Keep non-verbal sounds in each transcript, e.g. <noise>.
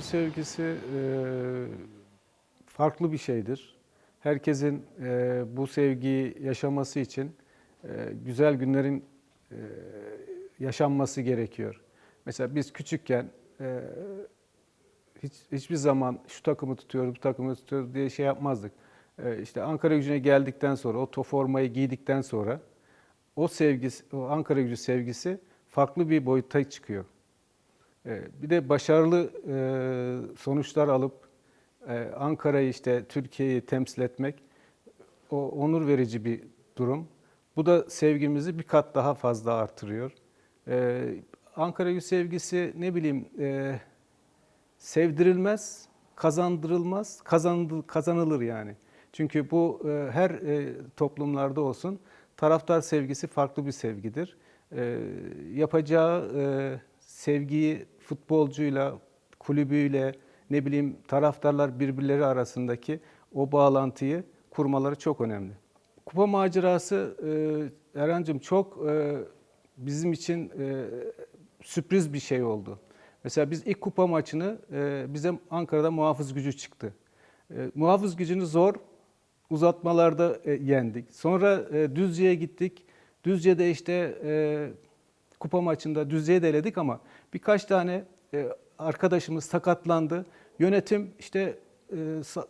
sevgisi e, farklı bir şeydir. Herkesin e, bu sevgiyi yaşaması için e, güzel günlerin e, yaşanması gerekiyor. Mesela biz küçükken e, hiç hiçbir zaman şu takımı tutuyoruz, bu takımı tutuyoruz diye şey yapmazdık. E, işte Ankara gücüne geldikten sonra, o to formayı giydikten sonra o sevgisi, o Ankara gücü sevgisi farklı bir boyuta çıkıyor. E, Bir de başarılı e, sonuçlar alıp e, Ankara'yı işte Türkiye'yi temsil etmek o onur verici bir durum. Bu da sevgimizi bir kat daha fazla artırıyor. E, Ankara gücü sevgisi ne bileyim e, sevdirilmez, kazandırılmaz, kazandı, kazanılır yani. Çünkü bu her toplumlarda olsun taraftar sevgisi farklı bir sevgidir. Yapacağı sevgiyi futbolcuyla, kulübüyle, ne bileyim taraftarlar birbirleri arasındaki o bağlantıyı kurmaları çok önemli. Kupa macerası e, çok e, bizim için e, sürpriz bir şey oldu. Mesela biz ilk kupa maçını e, bize Ankara'da muhafız gücü çıktı. Muhafız gücünü zor uzatmalarda yendik. Sonra Düzce'ye gittik. Düzce'de işte kupa maçında Düzce'yi de eledik ama birkaç tane e, arkadaşımız sakatlandı. Yönetim işte e, sa-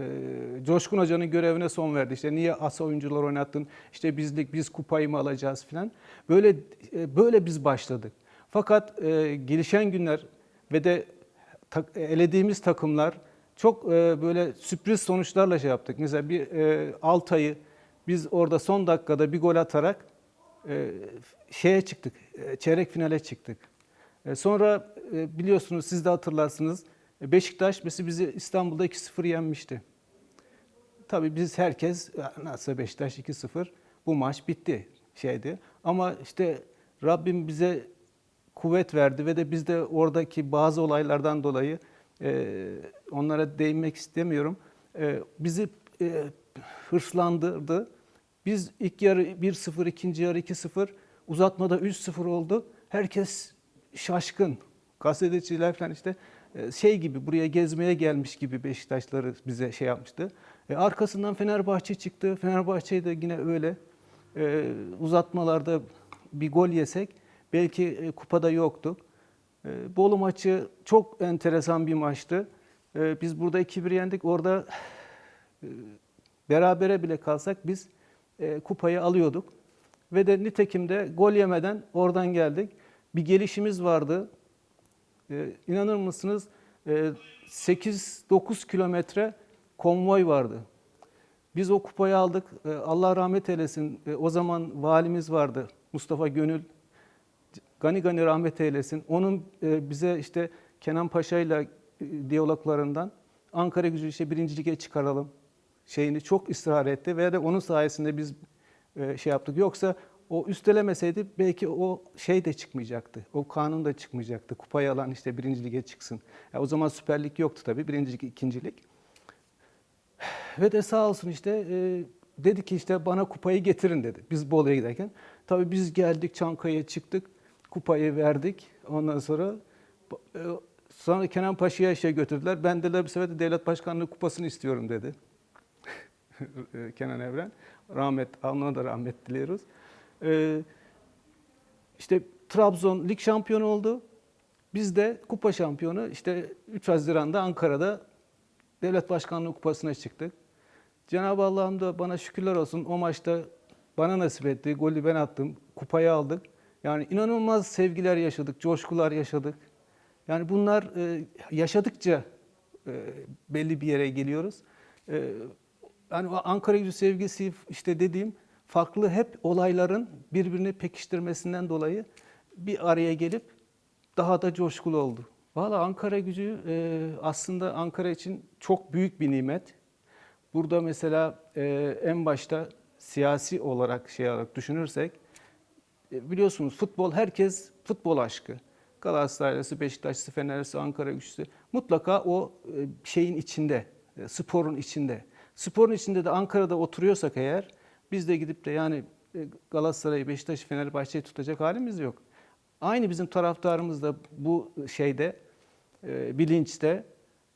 e, Coşkun Hoca'nın görevine son verdi. İşte niye asa oyuncular oynattın? İşte bizlik biz kupayı mı alacağız filan. Böyle e, böyle biz başladık. Fakat e, gelişen günler ve de tak- elediğimiz takımlar çok e, böyle sürpriz sonuçlarla şey yaptık. Mesela bir e, Altay'ı biz orada son dakikada bir gol atarak e, şeye çıktık. e, çeyrek finale çıktık. E, sonra e, biliyorsunuz siz de hatırlarsınız. Beşiktaş mesela bizi İstanbul'da 2-0 yenmişti. Tabii biz herkes "Ya nasıl Beşiktaş 2-0 bu maç bitti şeydi. Ama işte Rabbim bize kuvvet verdi ve de biz de oradaki bazı olaylardan dolayı e, onlara değinmek istemiyorum. E, bizi e, hırslandırdı. Biz ilk yarı 1-0, ikinci yarı 2-0, uzatmada 3-0 oldu. Herkes şaşkın. Gazeteciler falan işte e, şey gibi buraya gezmeye gelmiş gibi Beşiktaşları bize şey yapmıştı. E, arkasından Fenerbahçe çıktı. Fenerbahçe de yine öyle. E, uzatmalarda bir gol yesek belki e, kupada yoktuk. E, Bolu maçı çok enteresan bir maçtı. E, biz burada 2-1 yendik. Orada e, berabere bile kalsak biz e, kupayı alıyorduk. Ve de nitekim de gol yemeden oradan geldik. Bir gelişimiz vardı. E, inanır mısınız? E, 8-9 kilometre konvoy vardı. Biz o kupayı aldık. E, Allah rahmet eylesin. E, o zaman valimiz vardı. Mustafa Gönül. Gani gani rahmet eylesin. Onun e, bize işte Kenan Paşa ile e, diyaloglarından Ankara gücü işte birinci lige çıkaralım şeyini çok ısrar etti ve de onun sayesinde biz şey yaptık. Yoksa o üstelemeseydi belki o şey de çıkmayacaktı. O kanun da çıkmayacaktı. Kupayı alan işte birinci lige çıksın. Ya o zaman Süper Lig yoktu tabii. Birinci lig, ikinci lig. Ve de sağ olsun işte e, dedi ki işte bana kupayı getirin dedi. Biz Bolu'ya giderken. Tabii biz geldik Çankaya'ya çıktık. Kupayı verdik. Ondan sonra e, sonra Kenan Paşa'ya şey götürdüler. Ben dediler bu sefer de devlet başkanlığı kupasını istiyorum dedi. <laughs> E, Kenan Evren. Rahmet, ona da rahmet diliyoruz. Ee, işte Trabzon lig şampiyonu oldu. Biz de kupa şampiyonu işte 3 Haziran'da Ankara'da devlet başkanlığı kupasına çıktık. Cenab-ı Allah'ım da bana şükürler olsun o maçta bana nasip etti. Golü ben attım. Kupayı aldık. Yani inanılmaz sevgiler yaşadık, coşkular yaşadık. Yani bunlar e, yaşadıkça e, belli bir yere geliyoruz. E, yani o Ankara gücü sevgisi işte dediğim farklı hep olayların birbirini pekiştirmesinden dolayı bir araya gelip daha da coşkulu oldu. Valla Ankara gücü e, aslında Ankara için çok büyük bir nimet. Burada mesela e, en başta siyasi olarak şey olarak düşünürsek e, biliyorsunuz futbol herkes futbol aşkı. Galatasaraylısı, Beşiktaşlısı, Fenerlisi, Ankara güçlüsü mutlaka o şeyin içinde, sporun içinde. Sporun içinde de Ankara'da oturuyorsak eğer biz de gidip de yani e, Galatasaray'ı, Beşiktaş'ı, Fenerbahçe'yi tutacak halimiz yok. Aynı bizim taraftarımız da bu şeyde e, bilinçte.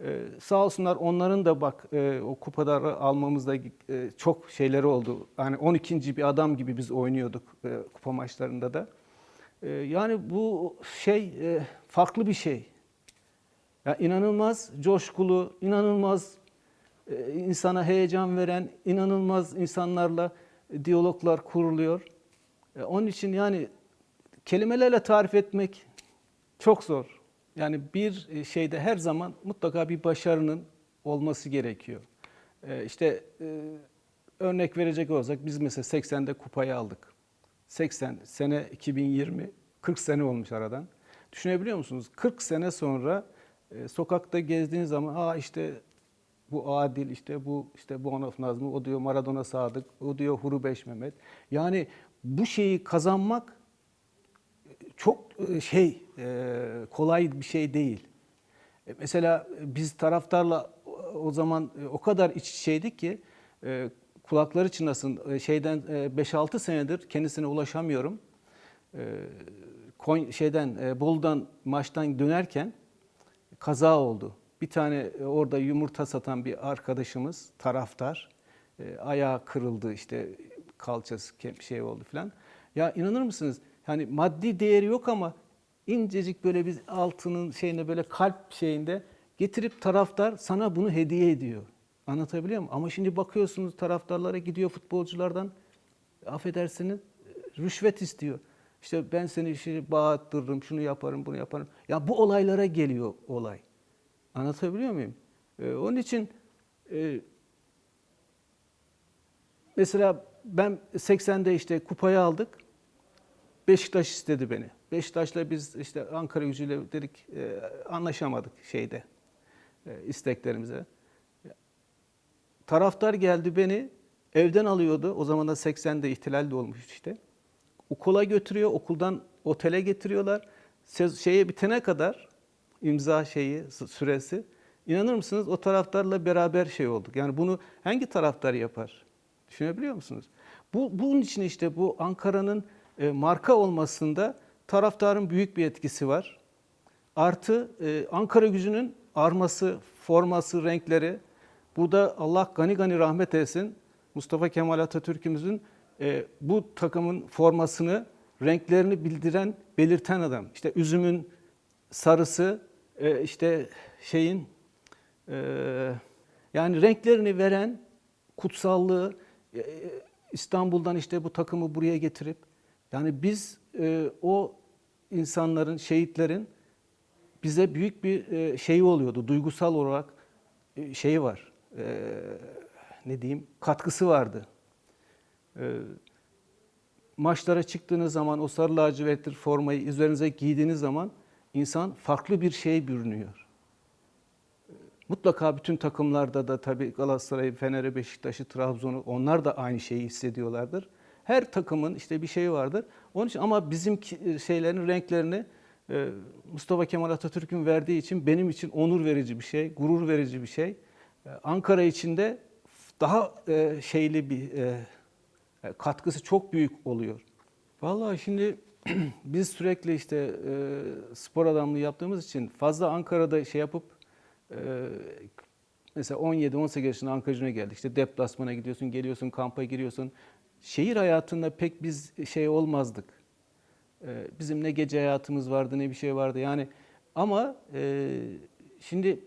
E, sağ olsunlar onların da bak e, o kupaları almamızda e, çok şeyleri oldu. Hani 12. bir adam gibi biz oynuyorduk e, kupa maçlarında da. E, yani bu şey e, farklı bir şey. Ya inanılmaz coşkulu, inanılmaz insana heyecan veren, inanılmaz insanlarla diyaloglar kuruluyor. E, Onun için yani kelimelerle tarif etmek çok zor. Yani bir e, şeyde her zaman mutlaka bir başarının olması gerekiyor. E, İşte e, örnek verecek olursak biz mesela 80'de kupayı aldık. 80 sene 2020 40 sene olmuş aradan. Düşünebiliyor musunuz? 40 sene sonra e, sokakta gezdiğiniz zaman aa işte bu Adil, işte bu işte Bonof Nazmi, o diyor Maradona Sadık, o diyor Huru Beş Mehmet. Yani bu şeyi kazanmak çok e, şey e, kolay bir şey değil. E, Mesela biz taraftarla o- zaman e, o kadar iç içeydik ki e, kulakları çınlasın e, şeyden e, 5-6 senedir kendisine ulaşamıyorum. E, şeyden e, Bolu'dan maçtan dönerken kaza oldu. Bir tane e, orada yumurta satan bir arkadaşımız taraftar e, ayağı kırıldı işte kalçası şey oldu falan. Ya inanır mısınız? Hani maddi değeri yok ama incecik böyle bir altının şeyinde böyle kalp şeyinde getirip taraftar sana bunu hediye ediyor. Anlatabiliyor muyum? Ama şimdi bakıyorsunuz taraftarlara gidiyor futbolculardan affedersiniz rüşvet istiyor. İşte ben seni işi bağıttırırım, şunu yaparım, bunu yaparım. Ya bu olaylara geliyor olay. Anlatabiliyor muyum? Ee, onun için e, mesela ben 80'de işte kupayı aldık. Beşiktaş istedi beni. Beşiktaş'la biz işte Ankara gücüyle dedik e, anlaşamadık şeyde e, isteklerimize. Taraftar geldi beni evden alıyordu. O zaman da 80'de ihtilal de olmuş işte. Okula götürüyor, okuldan otele getiriyorlar. Şeye bitene kadar imza şeyi süresi. İnanır mısınız o taraftarla beraber şey olduk. Yani bunu hangi taraftar yapar? Düşünebiliyor musunuz? Bu bunun için işte bu Ankara'nın e, marka olmasında taraftarın büyük bir etkisi var. Artı e, Ankara gücünün arması, forması, renkleri. Burada Allah gani gani rahmet eylesin. Mustafa Kemal Atatürk'ümüzün e, bu takımın formasını, renklerini bildiren, belirten adam. İşte üzümün sarısı, e, işte şeyin e, yani renklerini veren kutsallığı e, İstanbul'dan işte bu takımı buraya getirip yani biz e, o insanların, şehitlerin bize büyük bir e, şeyi oluyordu. Duygusal olarak şeyi var. Ne diyeyim? Katkısı vardı. Maçlara çıktığınız zaman o sarı lacivertli formayı üzerinize giydiğiniz zaman insan farklı bir şey bürünüyor. E, Mutlaka bütün takımlarda da tabii Galatasaray, Fener'e, Beşiktaş'ı, Trabzon'u onlar da aynı şeyi hissediyorlardır. Her takımın işte bir şeyi vardır. Onun için ama bizim ki- şeylerin renklerini e, Mustafa Kemal Atatürk'ün verdiği için benim için onur verici bir şey, gurur verici bir şey. E, Ankara için de daha e, şeyli bir e, e, katkısı çok büyük oluyor. Vallahi şimdi <clears throat> biz sürekli işte e, spor adamlığı yaptığımız için fazla Ankara'da şey yapıp e, mesela 17-18 yaşında Ankara gücüne geldik. İşte deplasmana gidiyorsun, geliyorsun, kampa giriyorsun. Şehir hayatında pek biz şey olmazdık. E, bizim ne gece hayatımız vardı ne bir şey vardı. Yani ama e, şimdi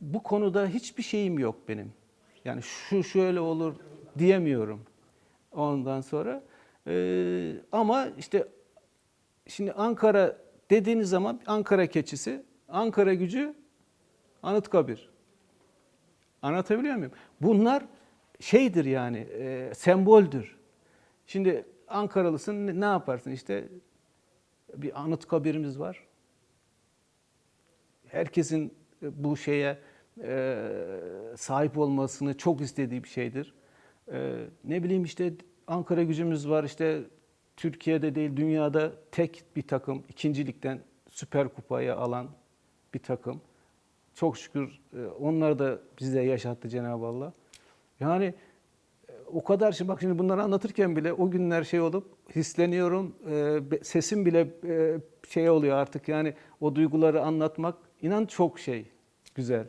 bu konuda hiçbir şeyim yok benim. Yani şu şöyle olur diyemiyorum ondan sonra. Ee, ama işte şimdi Ankara dediğiniz zaman Ankara keçisi, Ankara gücü, Anıtkabir. Anlatabiliyor muyum? Bunlar şeydir yani, e, semboldür. Şimdi Ankaralısın ne- yaparsın işte bir Anıtkabir'imiz var. Herkesin bu şeye e, sahip olmasını çok istediği bir şeydir. E, ne bileyim işte Ankara gücümüz var işte Türkiye'de değil dünyada tek bir takım ikincilikten Süper Kupayı alan bir takım. Çok şükür e, onlar da bize yaşattı Cenab-ı Allah. Yani e, o kadar şimdi bak şimdi bunları anlatırken bile o günler şey olup hisleniyorum. E, sesim bile şey oluyor artık yani o duyguları anlatmak inan çok şey güzel.